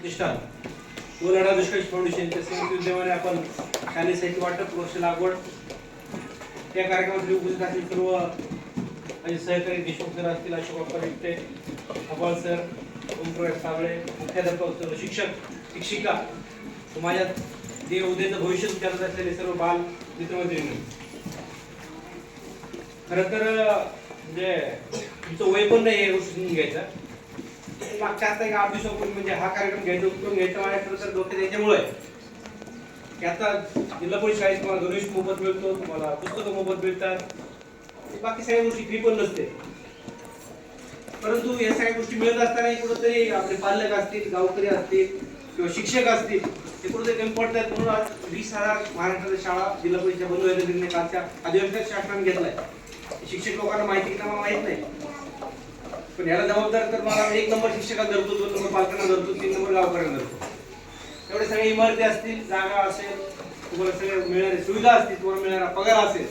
प्रतिष्ठान. व लढा दुष्काळ फाउंडेशनच्या संयुक्त उद्यमाने आपण शालेय साहित्य वाटप वृक्ष लागवड. या कार्यक्रमासाठी उपस्थित असतील सर्व माझे सहकारी देशमुख सर असतील अशोक बाप्पा निकटे हवाल सर ओमप्रकाश सावळे मुख्याध्यापक सर्व शिक्षक शिक्षिका व माझ्या जे उद्याचं भविष्य विचारत असलेले सर्व बाल मित्रमैत्रिणी. खरं तर म्हणजे तुमचं वय पण नाही आहे गोष्टी समजून मागच्या आता एक आठ दिवसापूर्वी म्हणजे हा कार्यक्रम घ्यायचा उपक्रम घ्यायचा आहे खरं तर डोक्यात याच्यामुळे आता जिल्हा परिषद शाळेत तुम्हाला गणेश मोफत मिळतो तुम्हाला पुस्तकं मोफत मिळतात. बाकी सगळ्या गोष्टी फ्री पण नसते. परंतु या सगळ्या गोष्टी मिळत असताना कुठंतरी आपले पालक असतील गावकरी असतील किंवा शिक्षक असतील ते कुठेतरी कमी पडतात म्हणून आज वीस हजार महाराष्ट्राच्या शाळा जिल्हा परिषद बंद व्हायचा निर्णय कालच्या आदिवासी शासनाने घेतलाय. शिक्षक लोकांना माहिती की माहीत नाही. पण याला जबाबदार तर मला एक नंबर शिक्षकाला धरतो दोन नंबर पालकांना धरतो तीन नंबर गावकऱ्यांना धरतो. एवढे सगळे इमारती असतील जागा असेल तुम्हाला सगळे मिळणारे सुविधा असतील तुम्हाला मिळणारा पगार असेल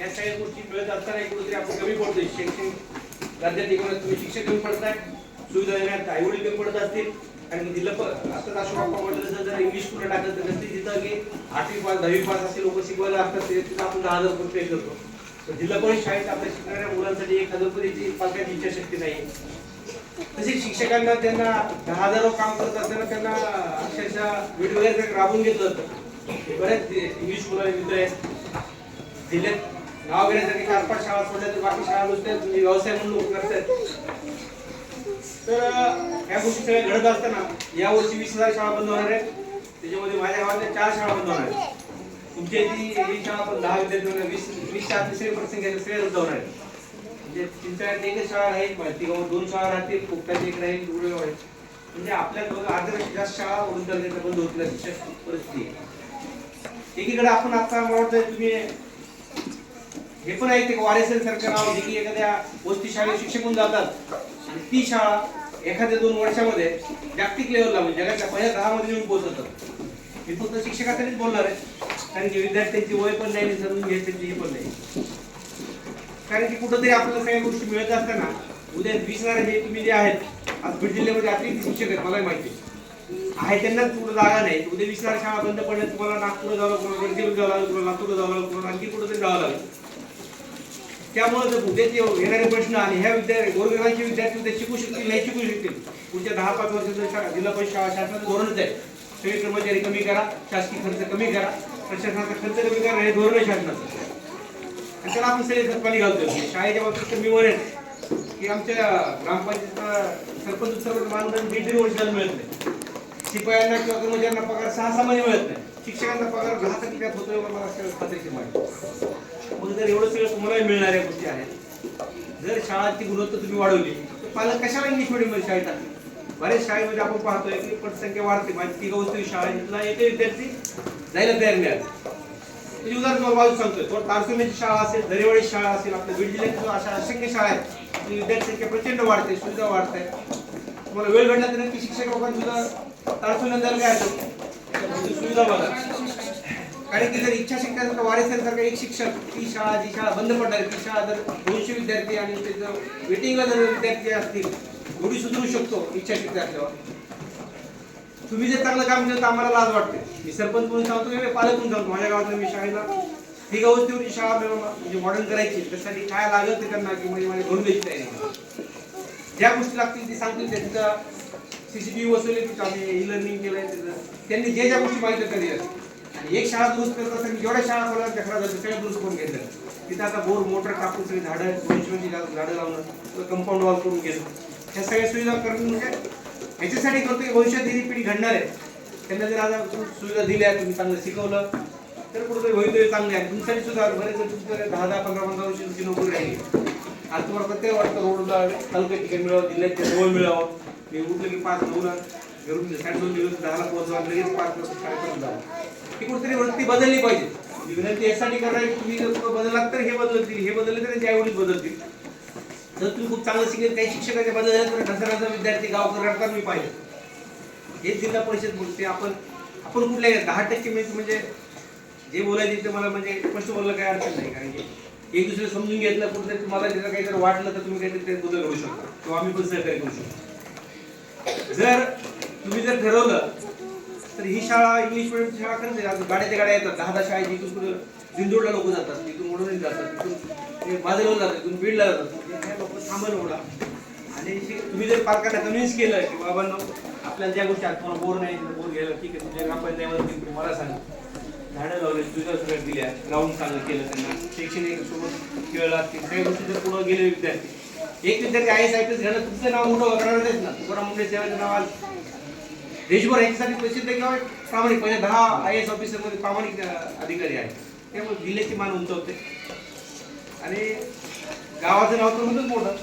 या सगळ्या गोष्टी मिळत असताना कुठेतरी आपण कमी पडतोय. शैक्षणिक राज्यात एकूणच तुम्ही शिक्षक कमी पडताय सुविधा देण्यात आई वडील कमी पडत असतील आणि जिल्हा प- असं अशोक बाप्पा म्हटलं तसं जर इंग्लिश कुठे टाकलं तर तिथं की आठवी पास दहावी पास असे लोक शिकवायला असतात ते तिथं आपण दहा हजार रुपये पे करतो. जिल्हा परिषद शाळेत आपल्या शिकणाऱ्या मुलांसाठी एक हजार रुपयाची पालकांची इच्छाशक्ती नाही. तसेच शिक्षकांना त्यांना दहा हजार काम करत असताना त्यांना अक्षरशः वेगवेगळ्या राबून घेतलं जातं बऱ्याच इंग्लिश मुलांचे मित्र आहेत. जिल्ह्यात नाव घेण्यासाठी चार पाच शाळा सोडल्या तर बाकी शाळा नुसत्या म्हणजे व्यवसाय म्हणून लोक करतात. तर ह्या गोष्टी सगळ्या घडत असताना या वर्षी वीस हजार शाळा बंद होणार आहेत. त्याच्यामध्ये माझ्या गावातल्या चार शाळा बंद होणार आहेत. तुमच्या इथे शाळा पण दहा विद्यार्थी वीस वीस शाळा तिसरे पर्सेंट सगळे म्हणजे एकच शाळा राहील तिघावर दोन शाळा राहतील एक राहील राहील म्हणजे आपल्या अर्ध्यापेक्षा जास्त शाळा वरून बंद होतील परिस्थिती एकीकडे आपण आता मला वाटतं तुम्ही हे पण ऐकते का वारेसल सरकार नाव की एखाद्या गोष्टी शाळेत शिक्षक होऊन जातात. आणि ती शाळा एखाद्या दोन वर्षामध्ये जागतिक लेवलला म्हणजे जगाच्या पहिल्या दहा मध्ये येऊन पोहोचतात मी फक्त शिक्षकाकडेच बोलणार आहे. कारण की विद्यार्थ्यांची वय पण नाही समजून घ्यायची हे पण नाही. कारण की कुठंतरी आपल्याला सगळ्या गोष्टी मिळत असताना उद्या वीस हजार जे तुम्ही जे आहेत आज बीड जिल्ह्यामध्ये अतिरिक्त शिक्षक आहेत मला माहिती आहे. त्यांना त्यांनाच कुठं जागा नाही. उद्या वीस हजार शाळा बंद पडल्या तुम्हाला नागपूरला जावं लागलं गडचिरोली जावं लागलं तुम्हाला लातूरला जावं लागलं तुम्हाला आणखी कुठंतरी जावं लागलं. त्यामुळे जर उद्याचे येणारे प्रश्न आणि ह्या विद्यार्थी गोरगरिबांचे विद्यार्थी उद्या शिकू शकतील नाही शिकू शकतील पुढच्या दहा पाच वर्षाचं जिल्हा परिषद शाळा शासनाचं धोरणच आहे. सगळे कर्मचारी कमी करा शासकीय खर्च कमी करा प्रशासनाचा खर्च कमी करा हे धोरण आहे शासनाचं. आणि त्याला आपण सगळे खतपाणी घालतो म्हणजे शाळेच्या बाबतीत तर मी म्हणेन की आमच्या ग्रामपंचायत सरपंच सर्व मानधन दीड दीड वर्षाला मिळत नाही. शिपायांना किंवा कर्मचाऱ्यांना पगार सहा सहा महिने मिळत नाही. शिक्षकांना पगार दहा टक्क्यात होतोय मला खात्रीची माहिती मग जर एवढं सगळं तुम्हालाही मिळणाऱ्या गोष्टी आहेत जर शाळाची गुणवत्ता तुम्ही वाढवली तर पालक कशाला इंग्लिशमध्ये शाळेत टाकली बऱ्याच शाळेमध्ये आपण पाहतोय की पटसंख्या वाढते. माझी तिघ वस्तू शाळा एकही विद्यार्थी जायला तयार नाही आहे. म्हणजे उदाहरण तुम्हाला बाजू सांगतोय. थोडं तारसुमेची शाळा असेल दरेवाडी शाळा असेल आपल्या बीड जिल्ह्यात अशा असंख्य शाळा आहेत. की विद्यार्थी संख्या प्रचंड वाढते सुविधा वाढते. तुम्हाला वेळ घडला तर नक्की शिक्षक लोकांनी सुद्धा तारसुम्यात जायला काय हरकत? सुविधा बघा. कारण की जर इच्छा शिक्षण तर वारेसारखा एक शिक्षक ती शाळा जी शाळा बंद पडणार ती शाळा जर दोनशे विद्यार्थी आणि त्याचं वेटिंगला जर विद्यार्थी असतील एवढी सुधारू शकतो इच्छा असल्यावर तुम्ही जर चांगलं काम केलं तर आम्हाला लाज वाटते. मी सरपंच म्हणून सांगतो मी पालक म्हणून सांगतो माझ्या गावातल्या मी शाळेला. ही गावस्तीवरची शाळा म्हणजे मॉडर्न करायची. त्यासाठी काय लागत ते त्यांना की म्हणजे माझे घडून द्यायची तयारी आहे. ज्या गोष्टी लागतील ती सांगतील त्यांचा सीसीटीव्ही बसवले तिथं आम्ही ई लर्निंग केलंय त्याचं त्यांनी जे ज्या गोष्टी माहिती त्या आणि एक शाळा दुरुस्त करत असताना जेवढ्या शाळा खोला त्या जातात सगळ्या दुरुस्त करून घेतलं तिथं आता बोर मोटर टाकून सगळी झाडं दोनशे झाडं लावणं कंपाऊंड वॉल करून घेतलं. ह्या सगळ्या सुविधा करून म्हणजे याच्यासाठी करतो की भविष्यात ही पिढी घडणार आहे. त्यांना जर आज सुविधा दिल्या तुम्ही चांगलं शिकवलं तर कुठेतरी भवितव्य चांगले आहे. तुमच्यासाठी सुद्धा बरेच जण तुमच्या दहा दहा पंधरा पंधरा वर्षी तुमची नोकरी राहिली. आज तुम्हाला प्रत्येक वाटतं रोडला तालुक्यात ठिकाण मिळावं जिल्ह्याच्या जवळ मिळावं. ते उठलं की पाच नऊला घरून साडे दोन दिवस दहाला पोहोचवा लगेच पाच वाजता शाळेपर्यंत जावं ही कुठेतरी वृत्ती बदलली पाहिजे. विनंती यासाठी करणार की तुम्ही जर बदललात तर हे बदलतील हे बदलले तर त्यावेळी आईवडील बदलतील. जर तुम्ही खूप चांगलं शिकेल. काही शिक्षकाच्या बदल झाले विद्यार्थी गावकर रडतात मी पाहिलं. हे जिल्हा परिषद बोलते. आपण आपण कुठल्या दहा टक्के म्हणजे म्हणजे जे बोलायचे ते मला म्हणजे स्पष्ट बोलायला काही अडचण नाही. कारण की एक दुसरे समजून घेतलं कुठेतरी तुम्हाला त्याचं काही जर वाटलं तर तुम्ही काहीतरी ते बदल करू शकता. किंवा आम्ही पण सहकार्य करू शकतो. जर तुम्ही जर ठरवलं तर ही शाळा इंग्लिश मिडियम शाळा खरंच आहे. आता गाड्याच्या गाड्या येतात. दहा दहा शाळा इथून कुठं दिंदोडला लोक जातात. तिथून मोडून जातात. तिथून माझं जातात. तिथून बीडला जातात. म्हणजे थांबल आणि तुम्ही जर पालकांना कन्व्हिन्स केलं की बाबांनो आपल्याला ज्या गोष्टी तुम्हाला बोर नाही बोर घ्यायला ठीक आहे तुझ्या ग्रामपंचायतीमध्ये मला सांगा. झाडं लावले तुझ्या सगळ्या दिल्या ग्राउंड चांगलं केलं त्यांना शैक्षणिक सोबत खेळ असतील सगळ्या गोष्टी जर पुढे गेले विद्यार्थी. एक विद्यार्थी I S I P S घ्यायला तुमचं नाव मोठं करणारच ना. तुकाराम मुंडे सेवाचं नाव आलं. देशभर याच्यासाठी प्रसिद्ध किंवा प्रामाणिक म्हणजे दहा आय एस ऑफिसरमध्ये प्रामाणिक अधिकारी आहेत. त्यामुळे जिल्ह्याची मान उंचवते आणि गावाचं नाव तर होतच मोठं.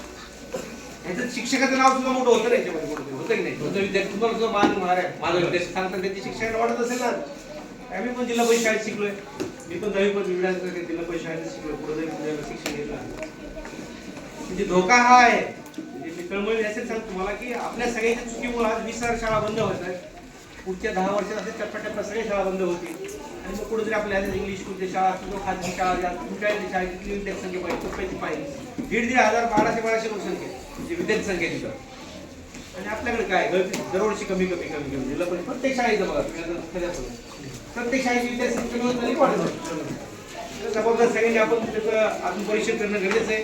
ह्याच्यात शिक्षकाचं नाव सुद्धा मोठं होतं याच्यामध्ये मोठं होतं. की नाही? तुमचा विद्यार्थी तुम्हाला सुद्धा मान होणार आहे. माझा विद्यार्थी सांगतात त्यांची शिक्षकांना वाटत असेल ना आम्ही पण जिल्हा परिषद शाळेत शिकलोय. मी पण दहावी पण विविध जिल्हा परिषद शाळेत शिकलोय. पुढे जाऊन शिक्षण घेतलं म्हणजे धोका हा आहे. म्हणजे मी कळमळी असेल सांग तुम्हाला की आपल्या सगळ्याच्या चुकीमुळे आज वीस शाळा बंद होत आहेत. पुढच्या दहा वर्षात असे टप्प्याटप्प्या सगळ्या शाळा बंद होतील. आणि कुठेतरी आपल्या इंग्लिश कोणत्या शाळा किंवा खाजगी शाळा ज्या कुठल्या शाळेतली विद्यार्थी संख्या पाहिजे कुठल्याची पाहिजे. दीड दीड हजार बाराशे बाराशे लोकसंख्या म्हणजे विद्यार्थी संख्या तिथं. आणि आपल्याकडे काय गळती दरवर्षी कमी कमी कमी कमी. दिलं पण प्रत्येक शाळेचं बघा प्रत्येक शाळेची विद्यार्थी संख्या मिळत नाही वाढत जबाबदार सगळ्यांनी आपण त्याचं अजून परिषद करणं गरजेचं आहे.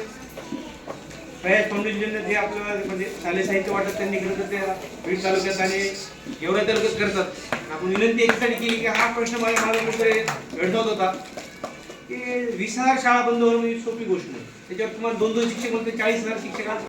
फाउंडेशनने जे आपलं म्हणजे शालेय साहित्य वाटत त्यांनी केलं तर ते बीड तालुक्यात आणि एवढ्या तालुक्यात करतात. आपण विनंती याच्यासाठी केली की हा प्रश्न मला माझा कुठे भेडसावत होता. की वीस हजार शाळा बंद होणं म्हणजे सोपी गोष्ट नाही. त्याच्यावर तुम्हाला दोन दोन शिक्षक म्हणते चाळीस हजार शिक्षकांचं